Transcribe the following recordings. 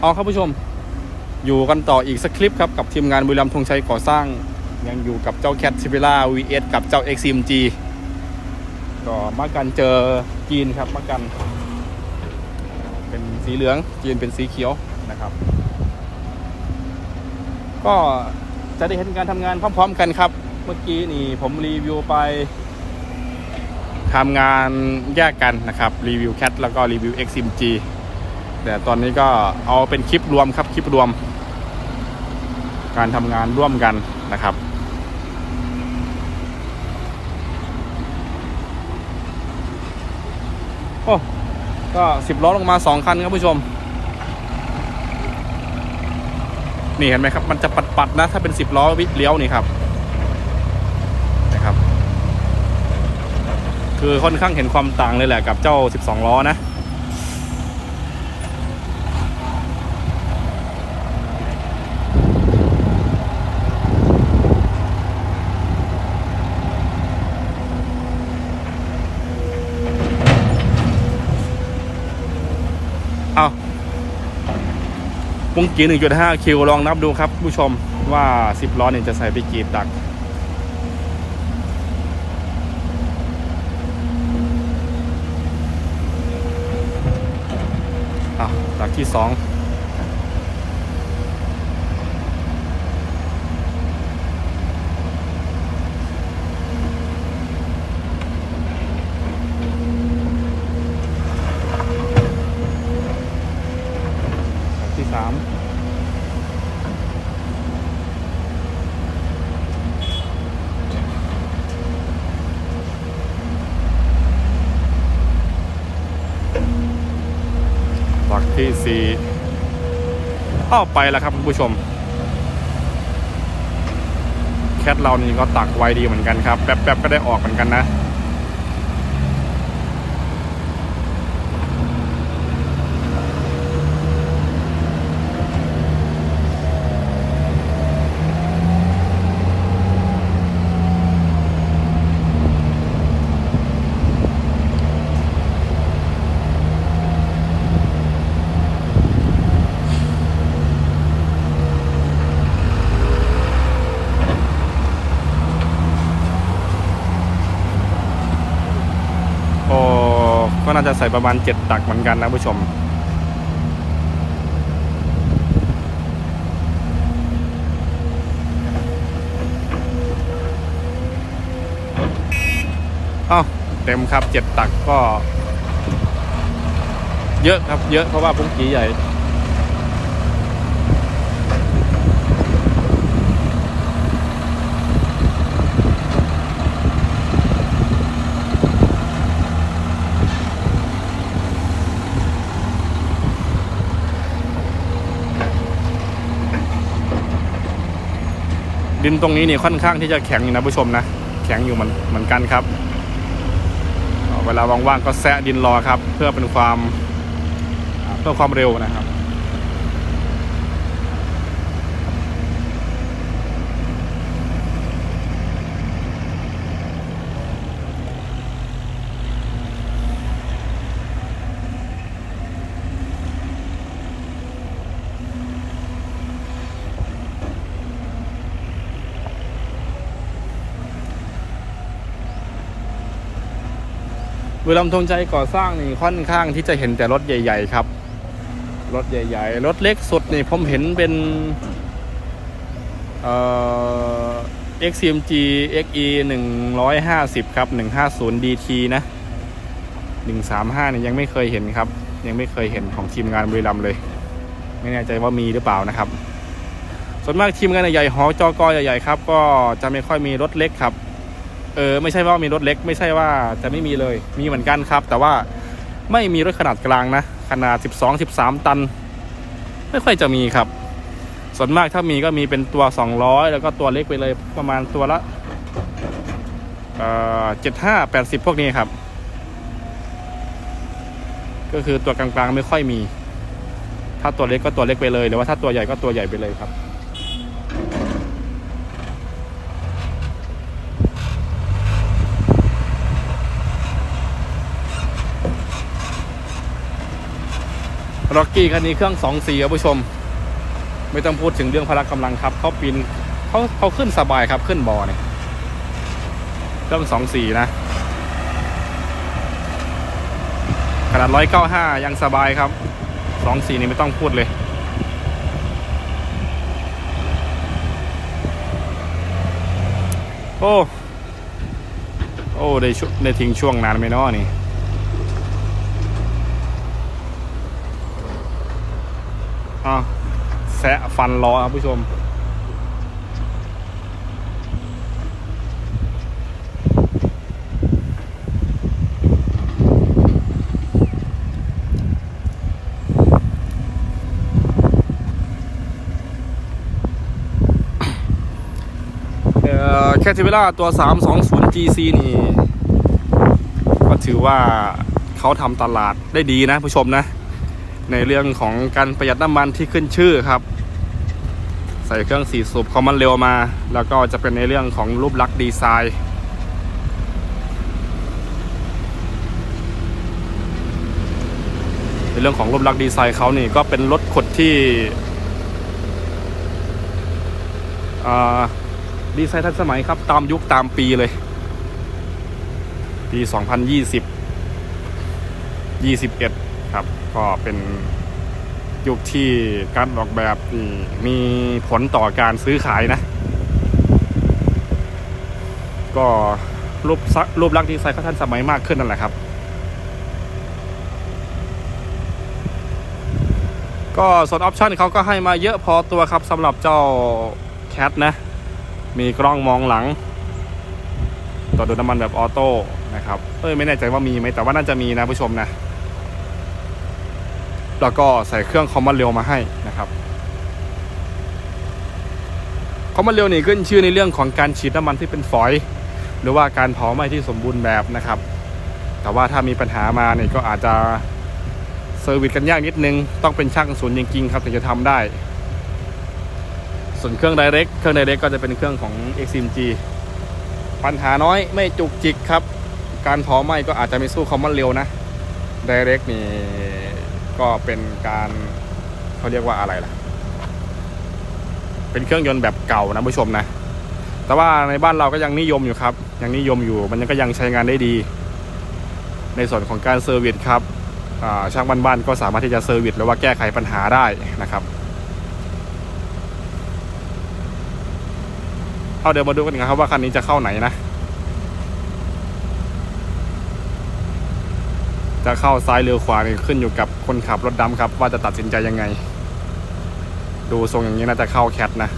เอาครับผู้ชม อยู่กันต่ออีกสักคลิปครับ กับทีมงานบุรีรัมย์ธงชัยก่อสร้าง ยังอยู่กับเจ้าแคทซิเ l ล่า VS กับเจ้า XMG ก็มากันเจอจีนครับมากัน เป็นสีเหลืองจีนเป็นสีเขียวนะครับ ก็จะได้เห็นการทำงานพร้อม ๆ กันครับ เมื่อกี้นี่ผมรีวิวไปทำงานแยกกันนะครับ รีวิวแคทแล้วก็รีวิว XMG แต่ตอนนี้ก็เอาเป็นคลิปรวมครับคลิปรวม การทำงานร่วมกันนะครับโอ้ก็สิบล้อลงมาสองคันครับผู้ชม นี่เห็นไหมครับ มันจะปัดๆนะ ถ้าเป็นสิบล้อวิเลี้ยวนี่ครับนะครับ คือค่อนข้างเห็นความต่างเลยแหละกับเจ้า 12 ล้อนะ งกี1.5 คิว ลองนับดูครับผู้ชมว่า 10 ล้อเนี่ยจะใส่ไปกี่ตักอะตักที่ 2 เข้าไปแล้วครับคุณผู้ชม แคทเรานี่ก็ตักไวดีเหมือนกันครับ แป๊บๆก็ได้ออกเหมือนกันนะ ก็น่าจะใส่ประมาณ 7 ตักเหมือนกันนะผู้ชมอ้าเต็มครับ 7 ตักก็ เยอะครับเยอะเพราะว่าพุงกีใหญ่ ดินตรงนี้นี่ค่อนข้างที่จะแข็งอยู่นะผู้ชมนะแข็งอยู่เหมือนเหมือนกันครับ เวลาว่างๆก็แซะดินรอครับ เพื่อเป็นความเพื่อความเร็วนะครับ บุรีรัมย์ธงชัยก่อสร้างนี่ค่อนข้างที่จะเห็นแต่รถใหญ่ ๆ ครับ รถใหญ่ๆ รถเล็กสุดนี่ผมเห็นเป็นเอ่อ XCMG XE 150 ครับ 150 DT นะ 135เนี่ยยังไม่เคยเห็นครับ ยังไม่เคยเห็นของทีมงานบุรีรัมย์เลย ไม่แน่ใจว่ามีหรือเปล่านะครับ ส่วนมากทีมงานใหญ่ๆหอจอกอใหญ่ๆครับ ก็จะไม่ค่อยมีรถเล็กครับ เออไม่ใช่ว่ามีรถเล็ก ไม่ใช่ว่าจะไม่มีเลยมีเหมือนกันครับ แต่ว่าไม่มีรถขนาดกลางนะ ขนาด 12 13 ตัน ไม่ค่อยจะมีครับ ส่วนมากถ้ามีก็มีเป็นตัว 200 แล้วก็ตัวเล็กไปเลยประมาณตัวละเอ่อ75 80พวกนี้ครับ ก็คือตัวกลางๆไม่ค่อยมี ถ้าตัวเล็กก็ตัวเล็กไปเลย หรือว่าถ้าตัวใหญ่ก็ตัวใหญ่ไปเลยครับ ร็อกกี้คันนี้เครื่อง2สีครับผู้ชม ไม่ต้องพูดถึงเรื่องพละกำลังครับเขาปีนเขาเขาขึ้นสบายครับขึ้นบอเนี่ยเครื่อง2สีนะขนาด195ยังสบายครับ2สีนี่ไม่ต้องพูดเลยโอ้ โอ้ ได้ช่วได้ทิ้งช่วงนานไหมเนาะนี่ อะแซะฟันล้อครับผู้ชมเอ่อแคทิเวล่าตัว 320 GC นี่ ก็ถือว่าเขาทำตลาดได้ดีนะผู้ชมนะ ในเรื่องของการประหยัดน้ำมันที่ขึ้นชื่อครับ ใส่เครื่องสีสูบคอมมันเร็วมา แล้วก็จะเป็นในเรื่องของรูปลักษณ์ดีไซน์ในเรื่องของรูปลักษณ์ดีไซน์เขานี่ก็เป็นรถขดที่ดีไซน์ทันสมัยครับ ตามยุคตามปีเลย ปี 2020 21 ครับ ก็เป็นยุคที่การออกแบบมีผลต่อการซื้อขายนะ ก็รูปรูปลักษณ์ดีไซน์ก็ทันสมัยมากขึ้นนั่นแหละครับ ก็ส่วนออปชันเขาก็ให้มาเยอะพอตัวครับสำหรับเจ้าแคทนะ มีกล้องมองหลัง ต่อดูดน้ำมันแบบออโต้นะครับ เอ้ยไม่แน่ใจว่ามีไหมแต่ว่าน่าจะมีนะผู้ชมนะ แล้วก็ใส่เครื่องคอมมอนเร็วมาให้นะครับคอมมอนเร็วนี่ขึ้นชื่อในเรื่องของการฉีดน้ำมันที่เป็นฝอย หรือว่าการเผาไหม้ที่สมบูรณ์แบบนะครับ แต่ว่าถ้ามีปัญหามาเนี่ยก็อาจจะเซอร์วิสกันยากนิดนึง ต้องเป็นช่างศูนย์จริงๆครับถึงจะทำได้ ส่วนเครื่อง Direct เครื่อง Direct ก็จะเป็นเครื่องของ XMG ปัญหาน้อยไม่จุกจิกครับ การเผาไหม้ก็อาจจะไม่สู้คอมมอนเร็วนะ Direct นี่ ก็เป็นการเขาเรียกว่าอะไรล่ะ เป็นเครื่องยนต์แบบเก่านะผู้ชมนะ แต่ว่าในบ้านเราก็ยังนิยมอยู่ครับ ยังนิยมอยู่ มันก็ยังใช้งานได้ดี ในส่วนของการเซอร์วิสครับช่างบ้านๆก็สามารถที่จะเซอร์วิสหรือว่าแก้ไขปัญหาได้นะครับเอาเดี๋ยวมาดูกันนะครับว่าคันนี้จะเข้าไหนนะ จะเข้าซ้ายหรือขวานี่ขึ้นอยู่กับคนขับรถดำครับ ว่าจะตัดสินใจยังไง ดูทรงอย่างนี้น่าจะเข้าแคทนะ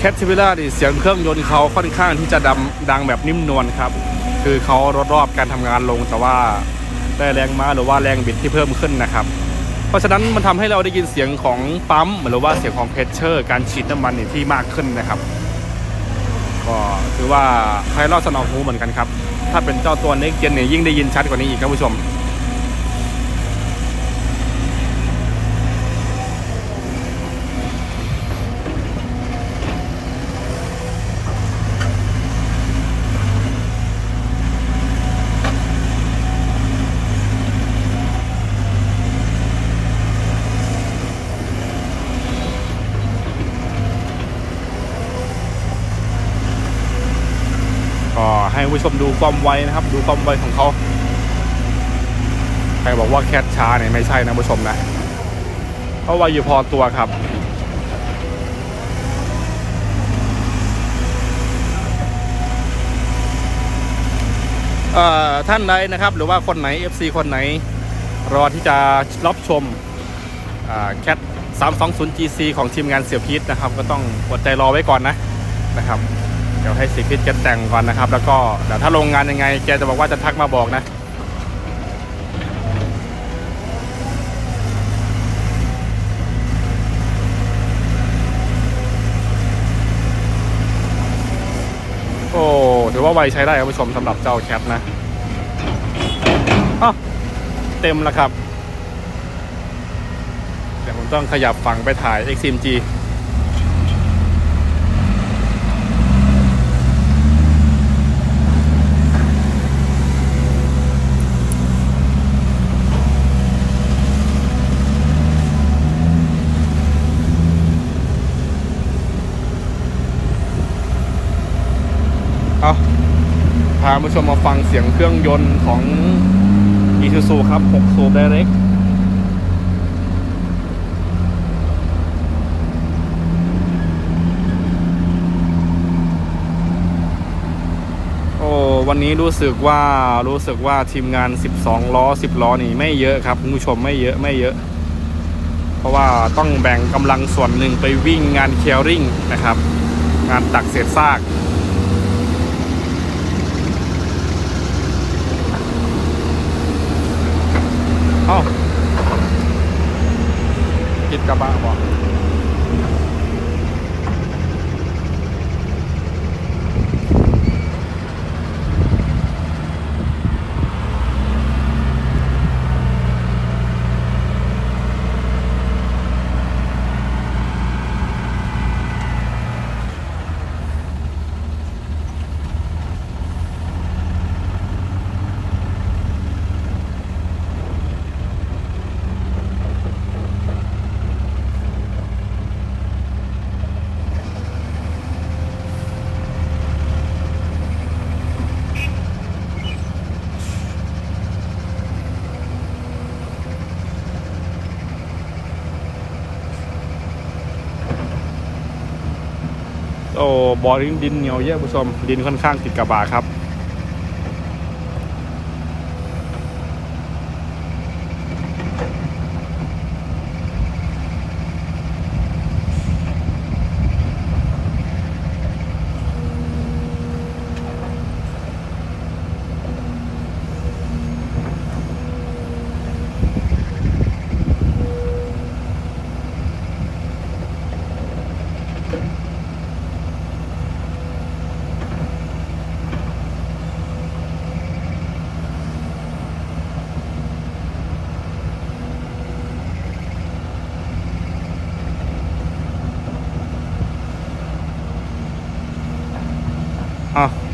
แคท i วิล่านี่เสียงเครื่องยนต์เขาค่อนข้างที่จะดำดังแบบนิ่มนวลครับ คือเขาลดรอบการทำงานลงแต่ว่าได้แรงม้าหรือว่าแรงบิดที่เพิ่มขึ้นนะครับ เพราะฉะนั้นมันทำให้เราได้ยินเสียงของปั๊มหรือว่าเสียงของเพชเชอร์ การฉีดน้ำมันนี่ที่มากขึ้นนะครับ ก็ถือว่าไพเราะสนองหูเหมือนกันครับ ถ้าเป็นเจ้าตัวเน็กเจนเนี่ยยิ่งได้ยินชัดกว่านี้อีกครับผู้ชม ผู้ชมดูความไวนะครับ ดูความไวของเขาใครบอกว่าแคทช้าเนี่ยไม่ใช่นะผู้ชมนะเขาไวอยู่พอตัวครับท่านใดนะครับ หรือว่าคนไหน FC คนไหน รอที่จะรับชมแคท 320GC ของทีมงานเสี่ยพีทนะครับ ก็ต้องอดใจรอไว้ก่อนนะนะครับ ดี๋ยวให้สีพีทแกแต่งก่อนนะครับ แล้วก็เดี๋ยวถ้าลงงานยังไงแกจะบอกว่าจะทักมาบอกนะโอ้ถือว่าไวใช้ได้ครับผู้ชมสำหรับเจ้าแคทนะอ้าวเต็มแล้วครับ เดี๋ยวผมต้องขยับฝั่งไปถ่าย XMG าผู้ชมมาฟังเสียงเครื่องยนต์ของ Isuzu ครับ 6 สูบ Direct โอ้วันนี้รู้สึกว่ารู้สึกว่าทีมงาน 12 ล้อ 10 ล้อนี่ไม่เยอะครับคุณผู้ชมไม่เยอะไม่เยอะ เพราะว่าต้องแบ่งกำลังส่วนหนึ่งไปวิ่งงานเคลียริงนะครับ งานตักเศษซาก เอ้ากินกระบะบอก โอ้บอริงดินเหนียวเยอะผู้ชมดินค่อนข้างติดกระบะครับ อ้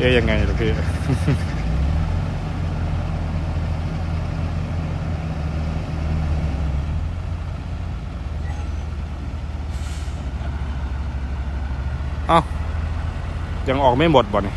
เอ๊ยยังไงล่ะพี่เอ้ายังออกไม่หมดบ่เนี่ย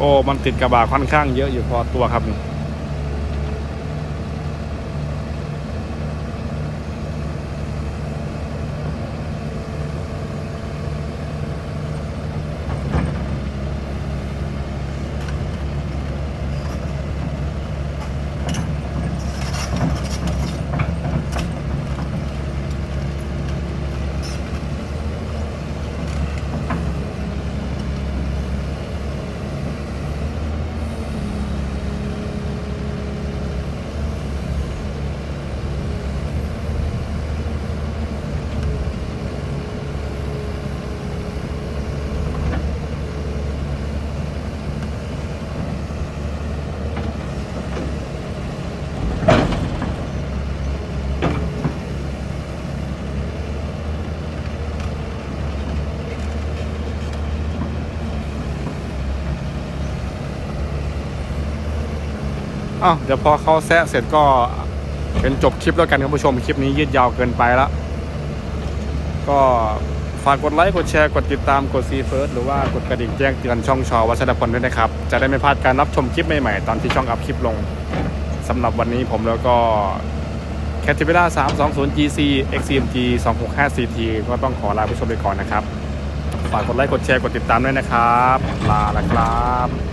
โอ้ มันติดกระบะค่อนข้างเยอะอยู่พอตัวครับ อ้าวเดี๋ยวพอเขาแซะเสร็จก็เป็นจบคลิปแล้วกันครับผู้ชมคลิปนี้ยืดยาวเกินไปแล้วก็ฝากกดไลค์กดแชร์กดติดตามกดซีเฟิร์สหรือว่ากดกระดิ่งแจ้งเตือนช่องชอวัชรพลด้วยนะครับ จะได้ไม่พลาดการรับชมคลิปใหม่ๆ ตอนที่ช่องอัพคลิปลงสำหรับวันนี้ผมแล้วก็ c a t i v e r a 320 GC XCMG 265 CT ก็ต้องขอลาผู้ชมไปก่อนนะครับ ฝากกดไลค์กดแชร์กดติดตามด้วยนะครับ ลาละครับ